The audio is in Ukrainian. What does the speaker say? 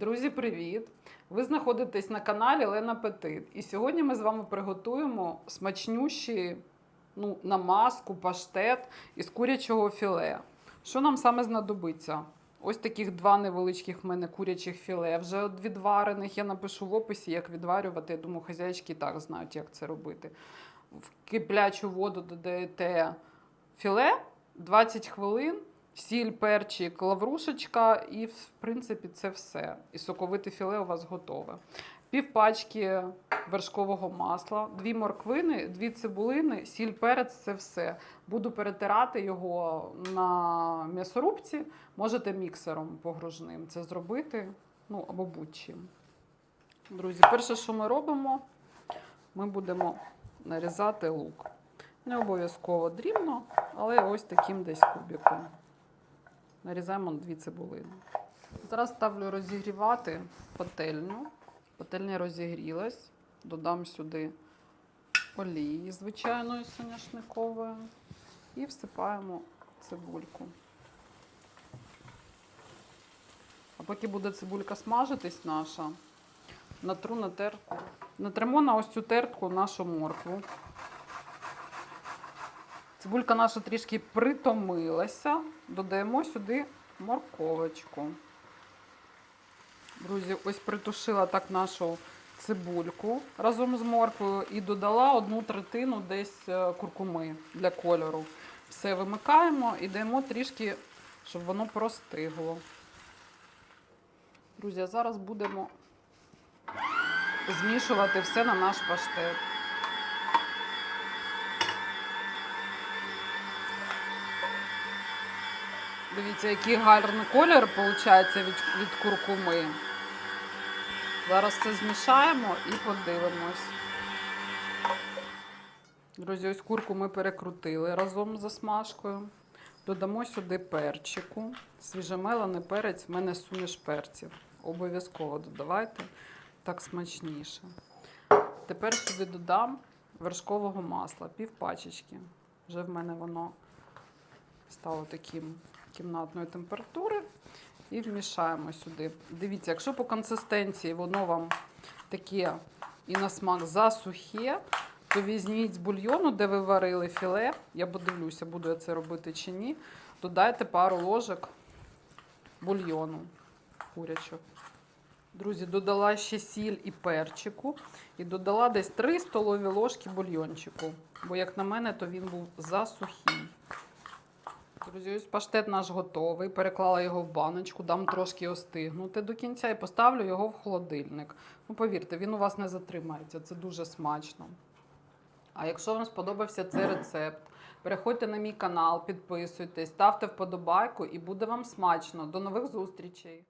Друзі, привіт! Ви знаходитесь на каналі Лена Петит. І сьогодні ми з вами приготуємо смачнющі ну, намазку, паштет із курячого філе. Що нам саме знадобиться? Ось таких два невеличких в мене курячих філе, вже відварених. Я напишу в описі, як відварювати. Я думаю, хазяйчики і так знають, як це робити. В киплячу воду додаєте філе 20 хвилин, сіль, перчик, лаврушечка, і в принципі це все. І соковите філе у вас готове. Пів пачки вершкового масла, дві морквини, дві цибулини, сіль, перець це все. Буду перетирати його на м'ясорубці. Можете міксером погружним це зробити, ну або будь-чим. Друзі, перше, що ми робимо, ми будемо нарізати лук. Не обов'язково дрібно, але ось таким десь кубиком. Нарізаємо дві цибулини. Зараз ставлю розігрівати пательню. Пательня розігрілась. Додам сюди олії звичайної соняшникової і всипаємо цибульку. А поки буде цибулька смажитись наша, натру на тертку. Натримо на ось цю тертку нашу моркву. Цибулька наша трішки притомилася. Додаємо сюди морковочку. Друзі, ось притушила так нашу цибульку разом з морквою і додала одну третину десь е, куркуми для кольору. Все вимикаємо і даємо трішки, щоб воно простигло. Друзі, зараз будемо змішувати все на наш паштет. Дивіться, який гарний колір виходить від, від куркуми. Зараз це змішаємо і подивимось. Друзі, ось курку ми перекрутили разом з засмажкою. Додамо сюди перчику. Свіжемелений перець, в мене суміш перців. Обов'язково додавайте, так смачніше. Тепер сюди додам вершкового масла, пів пачечки. Вже в мене воно стало таким кімнатної температури. І вмішаємо сюди. Дивіться, якщо по консистенції воно вам таке і на смак засухе, то візьміть з бульйону, де ви варили філе. Я подивлюся, буду я це робити чи ні. Додайте пару ложок бульйону курячого. Друзі, додала ще сіль і перчику. І додала десь 3 столові ложки бульйончику. Бо, як на мене, то він був засухий. Друзі, паштет наш готовий. Переклала його в баночку, дам трошки остигнути до кінця і поставлю його в холодильник. Ну, повірте, він у вас не затримається. Це дуже смачно. А якщо вам сподобався цей рецепт, переходьте на мій канал, підписуйтесь, ставте вподобайку і буде вам смачно. До нових зустрічей!